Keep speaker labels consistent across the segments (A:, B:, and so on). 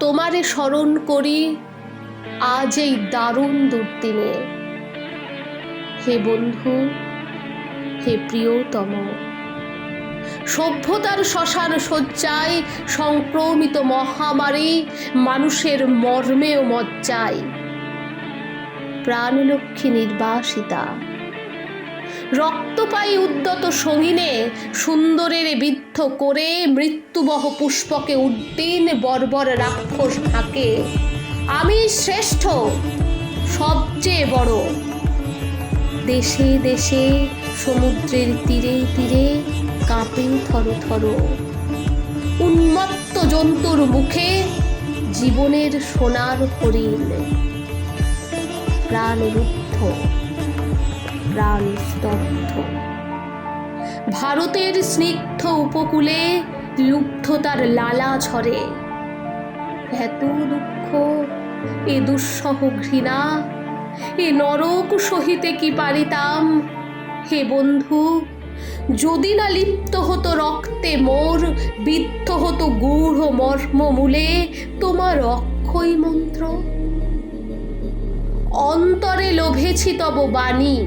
A: তোমারে স্মরণ করি আজ এই দারুণ দুর্দিনে। হে বন্ধু, হে প্রিয়তম, সভ্যতার শ্মশান শয্যায় সংক্রমিত মহামারী মানুষের মর্মে ও মজ্জায়। প্রাণলক্ষ্মী নির্বাসিতা রক্তপায়ী উদ্যত সঙ্গিনে সুন্দরের বিদ্ধ করে মৃত্যুবহ পুষ্পকে উদ্দিন বর্বর রাক্ষস থাকে আমি শ্রেষ্ঠ, সবচেয়ে বড়। দেশে দেশে সমুদ্রের তীরে তীরে কাঁপে থর থর। উন্মত্ত জন্তুর মুখে জীবনের সোনার হরিণ। প্রাণরুদ্ধ। প্রাণ স্তব্ধ। ভারতের স্নিগ্ধ উপকূলে লুব্ধতার লালা ঝরে। এত দুঃখ, এ দুঃসহ ঘৃণা, এ নরক সহিতে কি পারিতাম? হে বন্ধু, যদি না লিপ্ত হতো রক্তে মোর, বিদ্ধ হতো গূঢ় মর্ম মূলে, তোমার অক্ষয় মন্ত্র? অন্তরে লোভেছি তব বাণী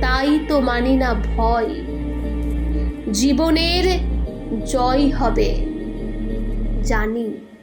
A: তাই তো মানি না ভয়। জীবনের জয় হবে। জানি।